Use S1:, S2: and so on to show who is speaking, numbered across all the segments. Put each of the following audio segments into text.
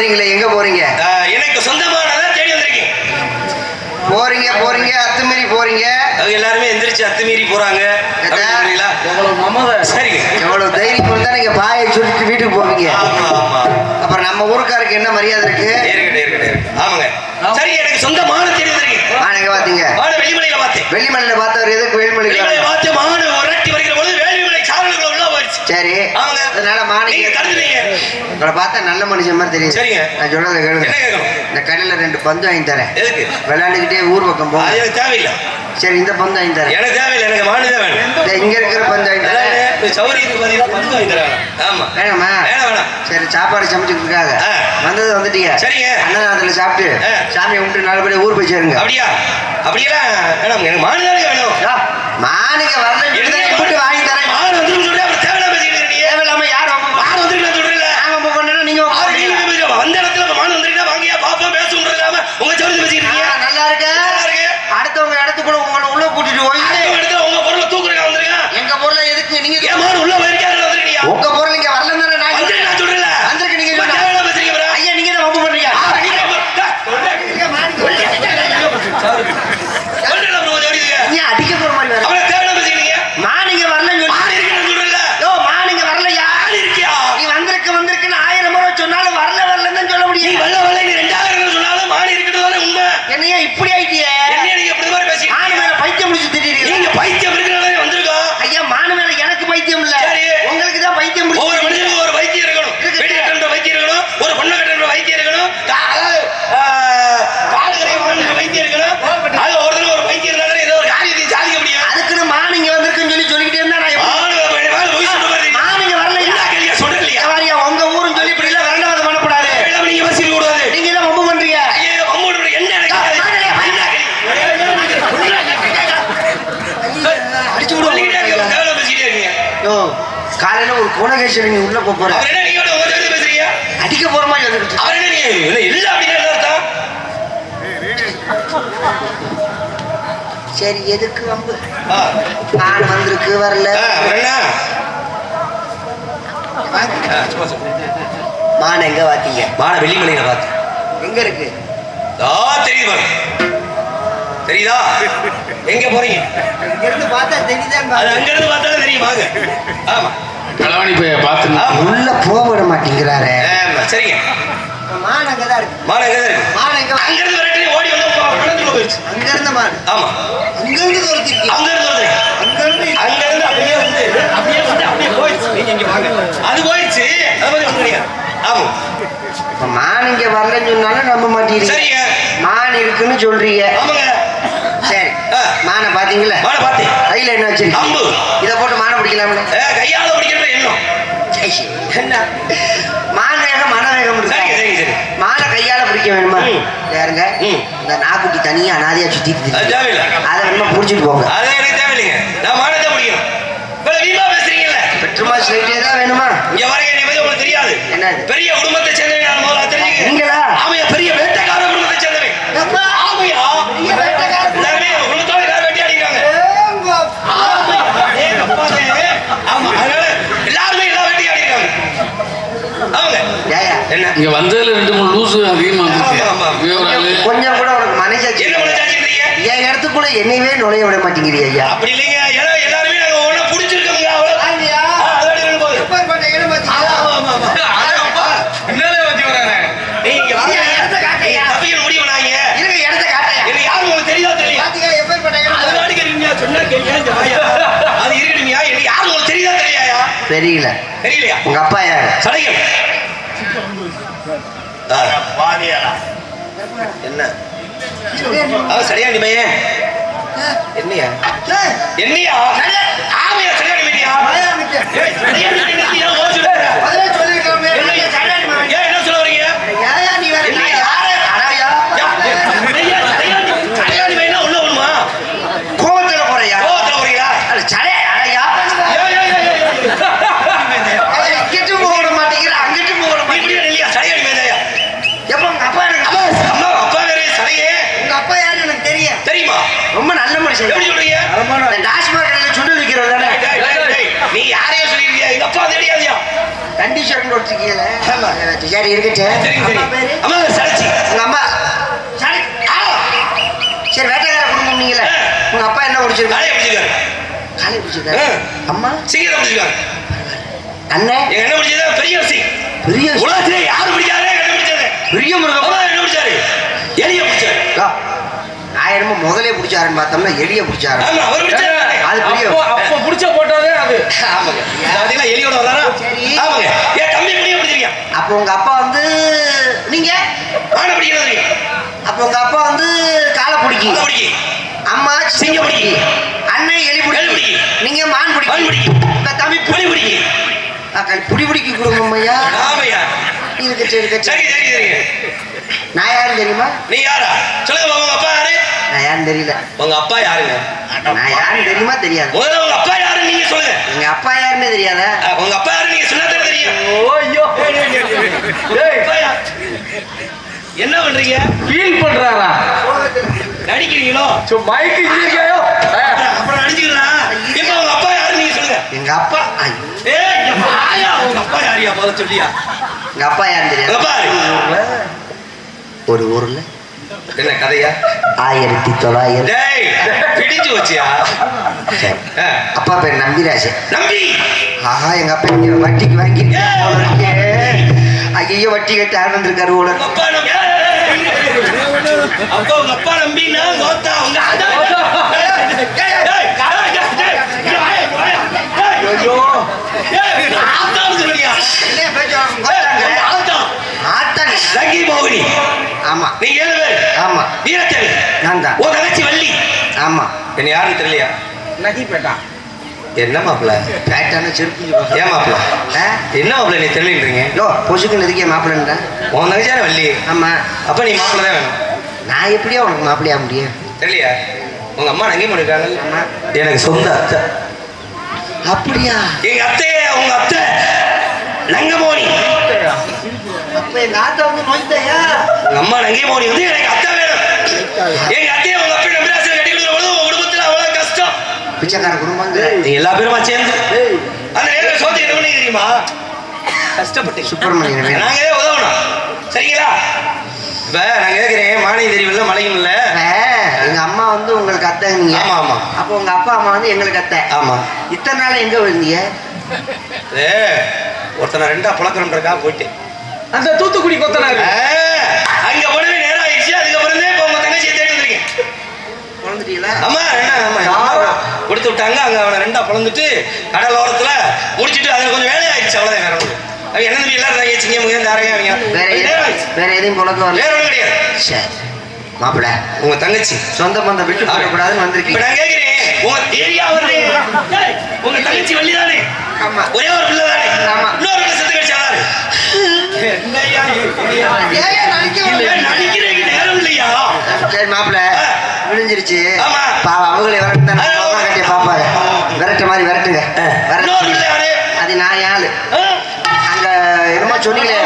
S1: அலையறீங்களே எங்க போறீங்க?
S2: எனக்கு சொந்தமானதை தேடி வந்திருக்கேன்.
S1: போறீங்க போறீங்க அத்துமீறி போறீங்க.
S2: எல்லாருமே எந்திரிச்சு அத்துமீறி போறாங்க? சரிங்க
S1: எவ்வளவு தைரியம் இருந்தா நீங்க பாயை சுருட்டி வீட்டுக்கு போவீங்க.
S2: ஆமா ஆமா.
S1: அப்புறம் நம்ம ஊருக்காருக்கு என்ன மரியாதை இருக்கு.
S2: ஆமாங்க. சரி எனக்கு சொந்தமான தேடி வந்திருக்கேன்.
S1: பாத்தீங்க.
S2: வெள்ளிமலையில பார்த்தேன்.
S1: வெள்ளிமலையில பார்த்தவர் எதுக்கு
S2: வெள்ளிமலை
S1: வெள்ளிமலைக்கு
S2: பார்த்து
S1: சரி. அதனால உங்களை பார்த்தா நல்ல மனுஷன் மாதிரி தெரியுது.
S2: சரிங்க.
S1: நான் சொல்றதை கேளுங்க. இந்த கடையில ரெண்டு பந்து வாங்கி தரேன். விளையாண்டுக்கிட்டே ஊர் பக்கம்
S2: எனக்கு தேவையில்லை.
S1: சரி இந்த பந்து வாங்கி தரேன்.
S2: எனக்கு தேவையில்லை. எனக்கு தான் வேணும்.
S1: இங்க இருக்கிற பந்து வாங்கி தரேன். வேணாமா? சரி சாப்பாடு சமைச்சுக்கிறதுக்காக.
S2: ஆ.
S1: வந்தது வந்துட்டீங்க.
S2: சரிங்க.
S1: சாப்பிட்டு
S2: ஆ.
S1: சாமியை கும்பிட்டு நாலு பேர் ஊர் போய் சேருங்க.
S2: அப்படியா? அப்படியெல்லாம் வேணாம். எனக்கு வேணும்.
S1: வரலன்னு சொல்லி தான் இப்படி வாங்கி தரேன்
S2: மாடு வந்துடும் சொல்றேன் அப்புறம் தேவையில்லாம பேசிக்கிட்டு இருக்கீங்க.
S1: தேவையில்லாம யார் வம்பு பா-
S2: மாடு வந்துருக்கு நான் சொல்றேன்ல
S1: நாங்க வம்பு பண்ணணும் நீங்க வம்பு
S2: மாடு
S1: பண்றீங்களா?
S2: நீங்க பேசுறீங்க. வந்த இடத்துல இப்ப மாடு வந்துருக்கா வாங்கியா பாப்போம் பேசும் இல்லாம உங்க சௌரியத்தை பேசிக்கிட்டு
S1: ஆ,
S2: இருக்கீங்க
S1: நல்லா இருக்கு
S2: நல்லா இருக்கு.
S1: அடுத்தவங்க இடத்துக்குள்ள உங்களை உள்ள கூட்டிட்டு போய்
S2: அடுத்த இடத்துல உங்க பொருளை தூக்குறீங்க வந்துருங்க
S1: எங்க பொருளை எதுக்கு நீங்க
S2: என் மாடு உள்ள போயிருக்காரு வந்துருக்கியா
S1: உங்க பொருள் இங்க வரலன்னு தானே நான்
S2: வந்துருக்கு நான் சொல்றேன்ல
S1: வந்திருக்கு நீங்க
S2: இப்ப
S1: சொன்னா.
S2: தேவையில்லாம பேசுறீங்க bro.
S1: ஐயா நீங்க தான் வம்பு பண்றீங்க
S2: ஆ, நீங்க சொல்றேன்ல bro, கொஞ்சம் ஓடிடுங்க.
S1: நீ அடிக்க போற மாதிரி வேற
S2: அப்புறம் தேவையில்லாம பேசிக்கிறீங்க
S1: மானிங்க வரலன்னு சொல்லி
S2: மாடு இருக்கு நான் சொல்றேன்ல
S1: யோ மானிங்க வரலையா
S2: மாடு இருக்கியா
S1: நீ வந்திருக்கு வந்திருக்குன்னு ஆயிரம் முறை சொன்னாலும் வரல வரலன்னு தான் சொல்ல
S2: நீ
S1: முடியும்
S2: வெள்ள வெள்ள நீ ரெண்டாயிரம் சொன்னாலும் மாடு இருக்கிறது தானே உண்மை
S1: என்னையா இப்படி ஆயிட்டியே
S2: என்ன நீங்க இப்படி மாதிரி பேசிக்கிட்டு
S1: மானு
S2: இருக்கீங்க?
S1: மேல பைத்தியம் முடிச்சு திடீர்னு
S2: நீங்க பைத்தியம் இருக்கிறனால வந்திருக்கோம்
S1: ஐயா மானு மேல எனக்கு பைத்தியம் இல்ல
S2: சரி.
S1: உங்களுக்கு தான் பைத்தியம்
S2: ஒவ்வொரு
S1: முடிச்சு
S2: மனுஷனுக்கும் ஒரு வைத்தியம் இருக்கணும்
S1: இருக்கு.
S2: வீடு கட்டுற வைத்தியம் இருக்கணும் ஒரு பொண்ணு கட்டுற வைத்தியம் இருக்கணும் கா- அதாவது, ஆ, காடு கரைய வைத்தியம் இருக்கணும் அது ஒருத்தருக்கு ஒரு வைத்தியம் இருந்தாலும் ஏதோ ஒரு காரியத்தை சாதிக்க முடியும்
S1: அதுக்குன்னு மானிங்க வந்திருக்குன்னு சொல்லி சொல்லிக்கிட்டே இருந்தா நான் எப்படி-
S2: ஆளு வேற வேற பொய் சொல்ற மாதிரி இருக்கு.
S1: மானிங்க வரலையா
S2: என்ன கேள்வியா சொல்றேன் இல்லையா
S1: வாரியா உங்க ஊரும் சொல்லி இப்படி எல்லாம் வேண்டாம் பண்ணக்கூடாது
S2: வேண்டாம், நீங்க பேசிக்க கூடாது
S1: நீங்க தான் வம்பு பண்றீங்க
S2: ஐயோ, அம்மோட என்ன எனக்கு தெரியாது. என்ன
S1: அடிச்சு
S2: சொல்லிக்கிட்டே இருக்க, தேவையில்லாம பேசிக்கிட்டே இருக்கீங்க.
S1: யோ காலையில நீ உள்ள போற. அடிக்க போற மாதிரி வந்துருக்கு
S2: அவர் என்ன நீங்க இல்ல அப்படின்னு அர்த்தம்?
S1: சரி எதுக்கு வம்பு? நான் வந்திருக்கு வரல. மான் எங்க வாத்தீங்க
S2: வான வெள்ளிமலையில பார்த்து
S1: எங்க இருக்கு?
S2: தெரியுது தெரியுதா? எங்க போறீங்க?
S1: இங்க இருந்து பார்த்தா தெரியுதான்
S2: அது அங்க இருந்து பார்த்தாலே தெரியும் வாங்க. ஆமா.
S3: களவாணி போய் பார்த்து
S2: ஆமா
S1: உள்ள போக விட மாட்டேங்கிறாரே.
S2: சரிங்க.
S1: மான் அங்கதான் இருக்கு.
S2: மான் எங்க தான் இருக்கு.
S1: மான் எங்க
S2: அங்க இருந்து விரட்டி ஓடி வந்து உங்க பணத்துக்குள்ள போயிடுச்சு
S1: அங்க இருந்த மான்.
S2: ஆமா.
S1: அங்க இருந்து துரத்திருக்கீங்க.
S2: அங்க இருந்து
S1: அங்க இருந்து
S2: அங்க இருந்து அப்படியே வந்து அப்படியே வந்து அப்படியே போயிடுச்சு நீங்க இங்க வாங்க. அது போயிடுச்சு அது மாதிரி வந்துடுங்க ஆமா.
S1: இப்ப மான் இங்க வரலன்னு சொன்னாலும் நம்ப மாட்டேங்கிறீங்க
S2: சரிங்க.
S1: மான் இருக்குன்னு சொல்றீங்க.
S2: ஆமாங்க.
S1: மானை பாத்தீங்களா
S2: மானை பார்த்தேன்.
S1: கையில என்ன வச்சிருக்கீங்க
S2: அம்பு.
S1: இத போட்டு மானை பிடிக்கலாம்ல.
S2: கையால பிடிக்கிற எண்ணம்.
S1: என்ன மான் வேகம் மன வேகம்
S2: சரிங்க
S1: இருக்கு?
S2: சரிங்க சரி
S1: மானை கையால பிடிக்க வேணுமா?
S2: ம்.
S1: இந்த நாக்குட்டி தனியா அனாதையா சுத்திட்டு
S2: அது
S1: வேணுமா புடிச்சிட்டு போங்க.
S2: அது எனக்கு தேவையில்லைங்க. நான் மானத்தை பிடிக்கணும். இப்போ வீமா பேசுறீங்கல்ல?
S1: பெட்ரோமா ஸ்லைட்டே தான் வேணுமா?
S2: இங்க வரங்க என்னை பத்தி உங்களுக்கு தெரியாது.
S1: என்னது?
S2: பெரிய குடும்பத்தை சேர்ந்தவங்க நான் முதல்ல தெரிஞ்சுக்க
S1: நீங்களா?
S2: ஆமையா பெரிய வேட்டைக்கார குடும்பத்தை சேர்ந்தவன்? ஆமையா
S1: பெரிய வேட்டைக்கார
S2: எல்லாருமே குடும்பத்தோட எல்லாரும் வேட்டி அடிக்கிறாங்க ஆமையா ஏய் அப்பாடே ஆமா அதனால எல்லாருமே எல்லா வேட்டி அடிக்கிறாங்க அவங்க
S1: ஏயா,
S2: என்ன?
S3: இங்க வந்ததுல ரெண்டு மூணு லூசு அதிகமா
S1: கொஞ்சம் கூட உனக்கு மனசாட்சி என் இடத்துக்குள்ள என்னையவே நுழைய விட மாட்டேங்கிறீ ஐயா.
S2: அப்படி இல்லைங்க. எல்லாருமே ஒண்ணா புடிச்சிருக்கோங்க
S1: தெரியல.
S2: தெரியலையா?
S1: உங்க அப்பா யாரு?
S2: சடைகள். என்ன? சரியா நீ பையன்? என்னையா? என்னையா? ஆமையா சரியா நீ பையனியா ஏய், சரியா நீ பையன் ஏன் ஓடி சொல்லுற? ஏன் என்ன சொல்ல வரீங்க என்னையா? யா, ஏய், சரியா சரியா நீ- சரியா நீ பையனா உள்ள வருமா
S1: கோவத்துல போறியா
S2: கோவத்துல வரீங்களா
S1: அது சடை அடையா
S2: ஏய், ஏய், ஏய், ஏய், ஏய்.
S1: இங்கிட்டு போக விட மாட்டேங்கிற அங்கிட்டு போக விட
S2: நீ இப்படியே இல்லையா சரியா நீ பையன்
S1: எப்ப உங்க அப்பா எனக்கு
S2: அம்மா அப்பா வேற சடையே
S1: உங்க அப்பா யாரு எனக்கு தெரியும்
S2: தெரியுமா
S1: ரொம்ப நல்ல மனுஷன்
S2: எப்படி சொல்றீங்க
S1: இந்த டாஸ்மாக் கடையில சுண்டு விற்கிறது தானே
S2: டேய், டேய், டேய், நீ யாரையோ சொல்லிருக்கியா எங்க அப்பா தெரியாதியா
S1: இருக்கட்டும்.
S2: சரிங்க சரி
S1: அம்மா
S2: சரச்சி
S1: உங்க அம்மா. சரி வேட்டைக்கார குடும்பம் நீங்களே. உங்க அப்பா என்ன
S2: பிடிச்சிருக்காரு.
S1: காலை பிடிச்சிருக்காரு.
S2: ஆ.
S1: அம்மா?
S2: சீக்கிரம் பிடிச்சிருக்காரு.
S1: அண்ணன்
S2: என்ன பிடிச்சது பெரிய விஷயம்
S1: பெரிய
S2: உலகத்திலே யாரு பிடிக்காதே என்ன பிடிச்சது
S1: பெரிய
S2: அம்மா என்ன பிடிச்சாரு? எலிய பிடிச்சாரு.
S1: ஆ. நான் என்னமோ முதலே பிடிச்சாருன்னு பார்த்தோம்னா எலிய பிடிச்சாரு. அது பெரிய
S3: அப்போ புடிச்ச போட்டாதே அது.
S2: ஆமாங்க. பாத்தீங்களா எலியோட வராரா
S1: சரி.
S2: ஆமாங்க. ஏன் தம்பி முடிய பிடிச்சிருக்கீங்க
S1: அப்போ உங்க அப்பா வந்து நீங்க?
S2: மானை பிடிக்கிறது
S1: அப்போ உங்க அப்பா வந்து காலை பிடிக்கி
S2: பிடிக்கி
S1: அம்மா
S2: சிங்கம் பிடிக்கி.
S1: அண்ணன் எலி பிடிக்கி. நீங்க மான் பிடிக்கி. உங்க தம்பி
S2: புலி பிடிக்கி.
S1: அக்கா புடி பிடிக்கி குடும்பம் ஐயா இதுக்கு சரி
S2: சரி சரி.
S1: நான் யாருன்னு தெரியுமா?
S2: நீ யாரா? சொல்லுங்க அப்பா யாரு?
S1: நான் யாருன்னு தெரியல.
S2: உங்க அப்பா யாருங்க?
S1: நான் யாருன்னு தெரியுமா? தெரியாது.
S2: முதல்ல உங்க அப்பா யாரு நீங்க சொல்லுங்க.
S1: எங்க அப்பா யாருன்னு தெரியாதா?
S2: உங்க அப்பா யாரு நீங்க சொன்னா தெரியும். யார்? என்ன பண்றீங்க?
S3: ஃபீல் பண்றாரா?
S2: நடிக்கிறீங்களோ?
S3: சோ மைக்கு இருக்கேயோ
S2: அப்புறம் நடிச்சுக்கலாம் இப்ப உங்க அப்பா யாரு நீங்க சொல்லுங்க.
S1: எங்க அப்பா
S2: ஏய் ஆயா உங்க அப்பா யாரியா முதல்ல சொல்லியா?
S1: எங்க அப்பா யாருன்னு
S2: உங்க
S1: தெரியாது
S2: அப்பா யாரு?
S1: ஒரு ஊர்ல?
S2: என்ன கதையா?
S1: ஆயிரத்தி தொள்ளாயிரத்தி
S2: பிடிச்சு வச்சியா?
S1: அப்பா பேர் நம்பிராஜன்.
S2: நம்பி!
S1: ஆஹா எங்க அப்பா இங்க வட்டிக்கு வாங்கி ஐயோ வட்டி கட்டி போல
S2: உங்க அப்பா. அப்பா உங்க அப்பா நம்பினா கோத்தா உங்க
S3: ஐயோ.
S2: ஏய், சொல்றியா?
S1: பேச்சு
S2: ஆத்தா. லங்கி மோகினி
S1: ஆமா.
S2: நீங்க ஏழு பேர்
S1: ஆமா.
S2: வீரத்தேவி
S1: நான் தான்
S2: உன் தங்கச்சி வள்ளி.
S1: ஆமா.
S2: என்ன யாருன்னு தெரியலையா?
S3: நகி பேட்டா.
S2: என்ன மாப்பிள்ள?
S1: பேட்டான செருப்பு
S2: ஏன் மாப்பிள்ள? என்ன மாப்பிள்ள நீ தெரியலன்றீங்க?
S1: யோ பொசுக்குன்னு இருக்கே மாப்பிள்ளா
S2: உன் தங்கச்சியான வள்ளி.
S1: ஆமா.
S2: அப்ப நீ மாப்பிள்ள தான் வேணும்.
S1: நான் எப்படியா உனக்கு மாப்பிள்ளையா முடியும்?
S2: தெரியலையா? உங்க அம்மா நங்கி
S1: ஆமா.
S2: எனக்கு சொந்த அத்தை.
S1: அப்படியா?
S2: எங்க அத்தைய உங்க அத்தை. நங்கமோனி
S1: அப்ப எங்க ஆத்தா வந்து நோய்த்தையா
S2: அம்மா நங்கமோனி வந்து எனக்கு அத்தை வேணும். எங்க அத்தைய உங்க அப்பா நம்பிராசன் கட்டி கொடுக்குற பொழுது உங்க குடும்பத்துல அவ்வளவு கஷ்டம்.
S1: பிச்சைக்கார குடும்பம் வந்து
S2: நீங்க எல்லா பேருமா சேர்ந்து. அந்த நேரத்தில் சோத்து என்ன பண்ணி தெரியுமா கஷ்டப்பட்டீங்க
S1: சுப்பிரமணியன்
S2: நாங்க ஏதோ உதவணும். சரிங்களா? இப்ப நான் கேட்கிறேன் மானிய தெரிவில்ல மழையும் இல்ல
S1: எங்க அம்மா வந்து உங்களுக்கு அத்தை நீங்க.
S2: ஆமா ஆமா.
S1: அப்போ உங்க அப்பா அம்மா வந்து எங்களுக்கு அத்தை.
S2: ஆமா.
S1: இத்தனை நாள் எங்க விழுந்தீங்க
S2: ஏ ஒருத்தனை ரெண்டா புழக்கணுன்றக்கா போயிட்டேன்.
S3: அந்த தூத்துக்குடி கொத்தனாரு.
S2: அங்க போனவே நேரம் ஆயிடுச்சு அதுக்கப்புறம் தான் இப்போ உங்க தங்கச்சியை தேடி வந்திருக்கேன்.
S1: குழந்துட்டீங்களா
S2: ஆமா என்ன ஆமா அம்மா? கொடுத்து விட்டாங்க அங்க அவனை ரெண்டா பிளந்துட்டு கடல் ஓரத்துல முடிச்சிட்டு அதுல கொஞ்சம் வேலை ஆயிடுச்சு அவ்வளவுதான் வேற ஒண்ணு அவங்க என்ன தம்பி எல்லாரும் தங்கச்சி சிங்க முகம் அவங்க
S1: வேற புழக்க வரல.
S2: வேற ஒண்ணும் கிடையாது.
S1: சரி மாப்பிள்ள
S2: உங்க தங்கச்சி.
S1: சொந்த பந்தம் விட்டு போடக்கூடாதுன்னு
S2: இப்ப
S1: வந்திருக்கீங்க
S2: நான் கேக்குறேன் உங்க ஏரியா வருது உங்க தங்கச்சி வள்ளி தானே
S1: ஆமா.
S2: ஒரே ஒரு பிள்ளை தானே?
S1: ஆமா.
S2: இன்னொரு பிள்ளை செத்து கழிச்சாரு என்னய்யா இது?
S1: ஏன் நடிக்க வரல?
S2: ஏன் நடிக்கிறீங்க நேரம் இல்லையா
S1: சரி மாப்பிள்ள விழிஞ்சிருச்சு அவங்களே விரட்டு
S2: ஆமா.
S1: கட்டி பாப்பாங்க விரட்ட மாதிரி விரட்டுங்க அது நான் யாரு
S2: ஆ?
S1: அங்க என்னமோ சொன்னீங்களே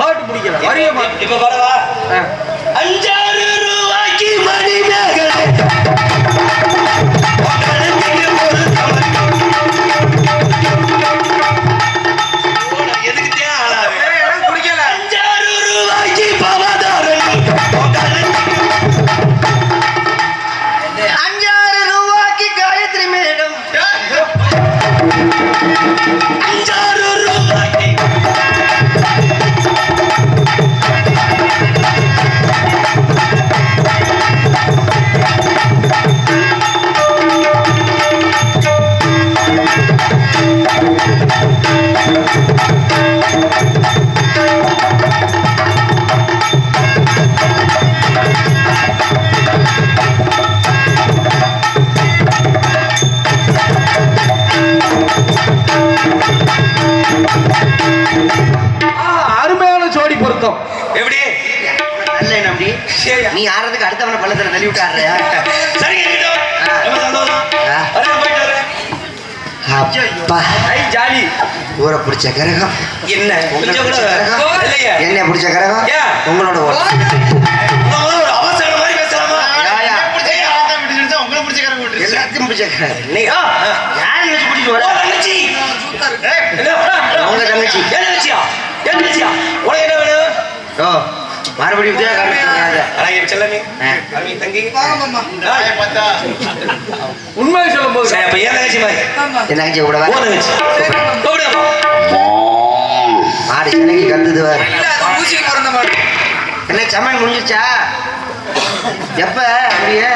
S1: பாட்டு பிடிக்கல. வரிய மாட்டேன்
S2: இப்ப பாடவா அஞ்சாறு ரூபாய்க்கு மணி மேகலை
S1: பொருத்தம்.
S2: எப்படி?
S3: நல்ல நம்பி நீ ஆடுறதுக்கு அடுத்தவன பள்ளத்துல தள்ளி விட்டு ஆடுறியா
S2: சரிங்க இருக்கட்டும். ரொம்ப சந்தோஷம்.
S3: ஆ.
S2: வரேன், போயிட்டு வரேன்.
S3: அப்பா.
S1: ஐ ஜாலி.
S3: ஊரை பிடிச்ச கரகம்.
S2: என்ன? இல்லையே
S3: என்ன பிடிச்ச கரகம்? உங்களோட. எல்லாத்தையும் பிடிச்ச கரகம். வச்சு வர?
S2: தங்கச்சி. என்ன?
S3: உங்க தங்கச்சி.
S2: என் தங்கச்சியா? என் தங்கச்சியா? உனக்கு என்ன வேணும்?
S3: ஓ மறுபடியும் இதே
S2: அழகிய செல்லமே. அருமை தங்கி
S1: உண்மையை சொல்லும் போது
S2: அப்ப என் தங்கச்சி மாதிரி
S3: என் தங்கச்சி கூட
S2: ஓ தங்கச்சி.
S3: மாடு சினங்கி கத்துது
S1: மாதிரி
S3: என்ன சமையல் முடிஞ்சிச்சா எப்ப அப்படியே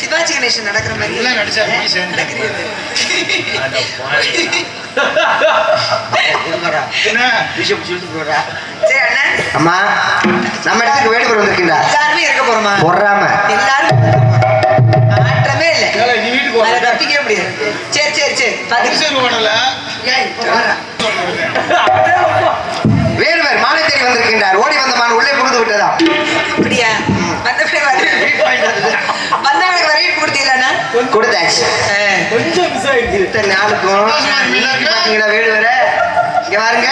S1: சிவாஜி கணேசன்
S4: நடக்கிற மாதிரி நடக்கிறது.
S3: கொடுங்கடா. விஷயம் சொல்லிட்டு போறா.
S4: சரி அண்ணா.
S3: அம்மா நம்ம இடத்துக்கு வேடுவர் வந்திருக்கின்றார்
S4: எல்லாருமே இருக்க போறோமா?
S3: பொறாம.
S4: எல்லாரும். மாற்றமே இல்லை.
S1: நீ வீட்டுக்கு
S4: அதை. தப்பிக்கவே முடியாது. சரி சரி சரி.
S3: வேடுவர் மாலை தேடி வந்திருக்கின்றார். ஓடி வந்த மான் உள்ளே புகுந்து விட்டதா கொடுத்தாச்சு.
S1: கொஞ்சம்
S3: நாளுக்கும். பாத்தீங்களா வேடுவர இங்க
S1: பாருங்க.